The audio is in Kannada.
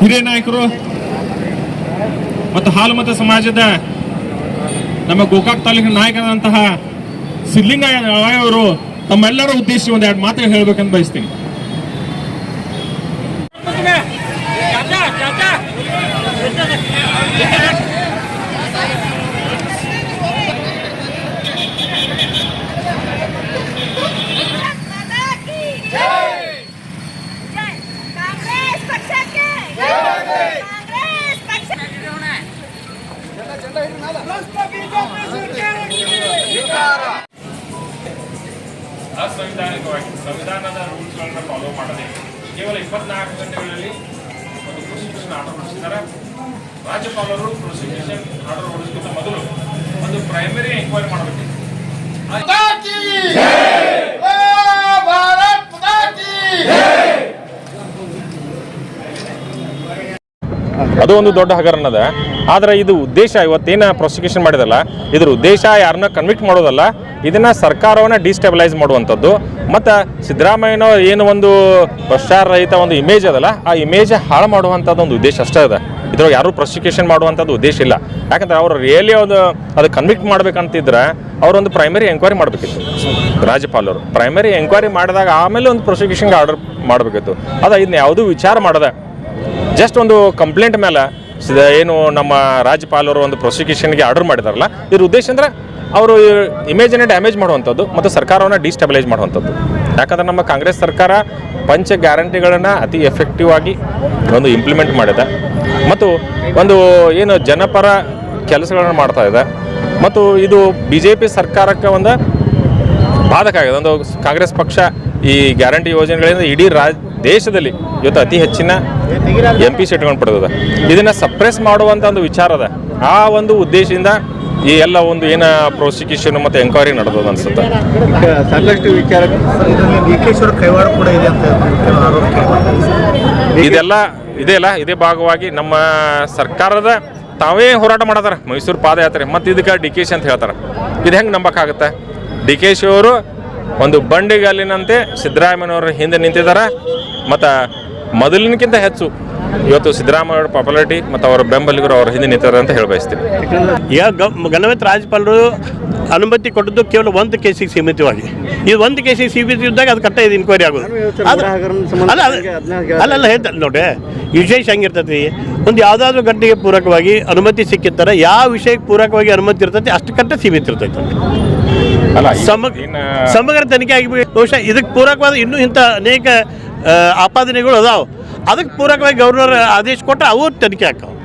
ಹಿರಿಯ ನಾಯಕರು ಮತ್ತು ಹಾಲುಮತ ಸಮಾಜದ ನಮ್ಮ ಗೋಕಾಕ್ ತಾಲೂಕಿನ ನಾಯಕರಾದಂತಹ ರಾಯ್ ಅವರು ತಮ್ಮೆಲ್ಲರ ಉದ್ದೇಶ ಒಂದು ಎರಡು ಮಾತು ಹೇಳಬೇಕಂತ ಬಯಸ್ತೀನಿ ಕಾಂಗ್ರೆಸ್ ಪಕ್ಷಕ್ಕೆ ಕಾಂಗ್ರೆಸ್ ಪಕ್ಷ ಅಸಂವಿಧಾನಿಕವಾಗಿ ಸಂವಿಧಾನದ ರೂಲ್ಸ್ಗಳನ್ನ ಫಾಲೋ ಮಾಡದೆ ಕೇವಲ ಇಪ್ಪತ್ನಾಲ್ಕು ಗಂಟೆಗಳಲ್ಲಿ ಒಂದು ಪ್ರೊಸಿಕ್ಯೂಷನ್ ಆರ್ಡರ್ ಹೊರಡಿಸಿದ್ದಾರೆ. ರಾಜ್ಯಪಾಲರು ಪ್ರೊಸಿಕ್ಯೂಷನ್ ಆರ್ಡರ್ ಹೊರಡಿಸೋಕ್ಕಿಂತ ಮೊದಲು ಒಂದು ಪ್ರೈಮರಿ ಎಂಕ್ವೈರಿ ಮಾಡಬೇಕು. ಅದು ಒಂದು ದೊಡ್ಡ ಹಗರಣ ಅದ. ಆದ್ರೆ ಇದು ಉದ್ದೇಶ ಇವತ್ತೇನ ಪ್ರಾಸಿಕ್ಯೂಷನ್ ಮಾಡಿದಲ್ಲ, ಇದ್ರ ಉದ್ದೇಶ ಯಾರನ್ನ ಕನ್ವಿಕ್ಟ್ ಮಾಡೋದಲ್ಲ, ಇದನ್ನ ಸರ್ಕಾರವನ್ನ ಡಿಸ್ಟೆಬಿಲೈಸ್ ಮಾಡುವಂಥದ್ದು. ಮತ್ತು ಸಿದ್ದರಾಮಯ್ಯನವ್ರ ಏನು ಒಂದು ಭ್ರಷ್ಟಾಚಾರ ರಹಿತ ಒಂದು ಇಮೇಜ್ ಅದಲ್ಲ, ಆ ಇಮೇಜ್ ಹಾಳು ಮಾಡುವಂಥದ್ದು ಒಂದು ಉದ್ದೇಶ ಅಷ್ಟೇ ಅದ. ಇದ್ರೊಳಗೆ ಯಾರು ಪ್ರಾಸಿಕ್ಯೂಷನ್ ಮಾಡುವಂಥದ್ದು ಉದ್ದೇಶ ಇಲ್ಲ. ಯಾಕಂದ್ರೆ ಅವರು ರಿಯಲಿ ಅದು ಅದು ಕನ್ವಿಕ್ಟ್ ಮಾಡ್ಬೇಕಂತಿದ್ರೆ ಅವರೊಂದು ಪ್ರೈಮರಿ ಎಂಕ್ವೈರಿ ಮಾಡಬೇಕಿತ್ತು. ರಾಜ್ಯಪಾಲರು ಪ್ರೈಮರಿ ಎಂಕ್ವೈರಿ ಮಾಡಿದಾಗ ಆಮೇಲೆ ಒಂದು ಪ್ರಾಸಿಕ್ಯೂಷನ್ಗೆ ಆರ್ಡರ್ ಮಾಡಬೇಕಿತ್ತು. ಅದು ಇದನ್ನ ಯಾವುದೂ ವಿಚಾರ ಮಾಡದೆ. ಜಸ್ಟ್ ಒಂದು ಕಂಪ್ಲೇಂಟ್ ಮೇಲೆ ಏನು ನಮ್ಮ ರಾಜ್ಯಪಾಲರು ಒಂದು ಪ್ರೊಸಿಕ್ಯೂಷನ್ಗೆ ಆರ್ಡರ್ ಮಾಡಿದಾರಲ್ಲ, ಇದ್ರ ಉದ್ದೇಶ ಅಂದ್ರೆ ಅವರು ಇಮೇಜನ್ನ ಡ್ಯಾಮೇಜ್ ಮಾಡುವಂಥದ್ದು ಮತ್ತು ಸರ್ಕಾರವನ್ನು ಡಿಸ್ಟೆಬಿಲೈಸ್ ಮಾಡುವಂಥದ್ದು. ಯಾಕಂದ್ರೆ ನಮ್ಮ ಕಾಂಗ್ರೆಸ್ ಸರ್ಕಾರ ಪಂಚ ಗ್ಯಾರಂಟಿಗಳನ್ನು ಅತಿ ಎಫೆಕ್ಟಿವ್ ಆಗಿ ಒಂದು ಇಂಪ್ಲಿಮೆಂಟ್ ಮಾಡಿದೆ. ಮತ್ತು ಒಂದು ಏನು ಜನಪರ ಕೆಲಸಗಳನ್ನು ಮಾಡ್ತಾ ಇದೆ. ಮತ್ತು ಇದು ಬಿ ಜೆ ಪಿ ಸರ್ಕಾರಕ್ಕೆ ಒಂದು ಬಾಧಕ ಆಗಿದೆ. ಒಂದು ಕಾಂಗ್ರೆಸ್ ಪಕ್ಷ ಈ ಗ್ಯಾರಂಟಿ ಯೋಜನೆಗಳಿಂದ ಇಡೀ ರಾಜ್ ದೇಶದಲ್ಲಿ ಇವತ್ತು ಅತಿ ಹೆಚ್ಚಿನ ಎಂ ಪಿ ಸೀಟ್ಗಳನ್ನು ಪಡೆದದ. ಇದನ್ನ ಸಪ್ರೆಸ್ ಮಾಡುವಂಥ ಒಂದು ವಿಚಾರ ಅದ. ಆ ಒಂದು ಉದ್ದೇಶದಿಂದ ಈ ಎಲ್ಲ ಒಂದು ಏನ ಪ್ರಾಸಿಕ್ಯೂಷನ್ ಮತ್ತು ಎಂಕ್ವೈರಿ ನಡೆದದ ಅನ್ಸುತ್ತೆ. ಸಾಕಷ್ಟು ವಿಚಾರ ಕೈವಾಡ ಕೂಡ ಇದೆ ಅಂತ. ಇದೆಲ್ಲ ಇದೆಯಲ್ಲ ಇದೇ ಭಾಗವಾಗಿ ನಮ್ಮ ಸರ್ಕಾರದ ತಾವೇ ಹೋರಾಟ ಮಾಡತಾರ. ಮೈಸೂರು ಪಾದಯಾತ್ರೆ. ಮತ್ತು ಇದಕ್ಕೆ ಡಿ ಕೆ ಶಿ ಅಂತ ಹೇಳ್ತಾರೆ. ಇದು ಹೆಂಗೆ ನಂಬಕ್ಕಾಗತ್ತೆ? ಡಿ ಕೆ ಶಿ ಅವರು ಒಂದು ಬಂಡಿಗಾಲಿನಂತೆ ಸಿದ್ದರಾಮಯ್ಯನವರು ಹಿಂದೆ ನಿಂತಿದ್ದಾರೆ ಮತ್ತು ಮೊದಲಿನಕ್ಕಿಂತ ಹೆಚ್ಚು ಇವತ್ತು ಸಿದ್ದರಾಮಯ್ಯ ಪಾಪ್ಯುಲಾರಿಟಿ ಮತ್ತು ಅವರ ಬೆಂಬಲಿಗರು ಅವರ ಹಿಂದೆ ನಿಂತಾರೆ ಅಂತ ಹೇಳಿ ಬಯಸ್ತೀನಿ ಈಗ ಗಣವೇತ್ ರಾಜ್ಯಪಾಲರು ಅನುಮತಿ ಕೊಟ್ಟದ್ದು ಕೇವಲ ಒಂದು ಕೇಸಿಗೆ ಸೀಮಿತವಾಗಿ. ಇದು ಒಂದು ಕೇಸಿಗೆ ಸೀಮಿತ ಇದ್ದಾಗ ಅದು ಕಟ್ಟ ಇದು ಇನ್ಕ್ವೈರಿ ಆಗೋದು. ಅಲ್ಲ ಅಲ್ಲ ಅಲ್ಲ ಹೇಳ್ತಾರೆ ನೋಡಿ ವಿಶೇಷ ಹೆಂಗಿರ್ತೈತಿ? ಒಂದು ಯಾವುದಾದ್ರೂ ಗಂಟೆಗೆ ಪೂರಕವಾಗಿ ಅನುಮತಿ ಸಿಕ್ಕಿರ್ತಾರೆ ಯಾವ ವಿಷಯಕ್ಕೆ ಪೂರಕವಾಗಿ ಅನುಮತಿ ಇರ್ತೈತಿ ಅಷ್ಟು ಕಟ್ಟ ಸೀಮಿತ ಇರ್ತೈತೆ. ಸಮಗ್ರ ತನಿಖೆ ಆಗಿ ಬಹುಶಃ ಇದಕ್ಕೆ ಪೂರಕವಾದ ಇನ್ನೂ ಇಂಥ ಅನೇಕ ಆಪಾದನೆಗಳು ಅದಾವ. ಅದಕ್ಕೆ ಪೂರಕವಾಗಿ ಗವರ್ನರ್ ಆದೇಶ ಕೊಟ್ಟರೆ ಅವು ತನಿಖೆ ಆಗ್ತಾವೆ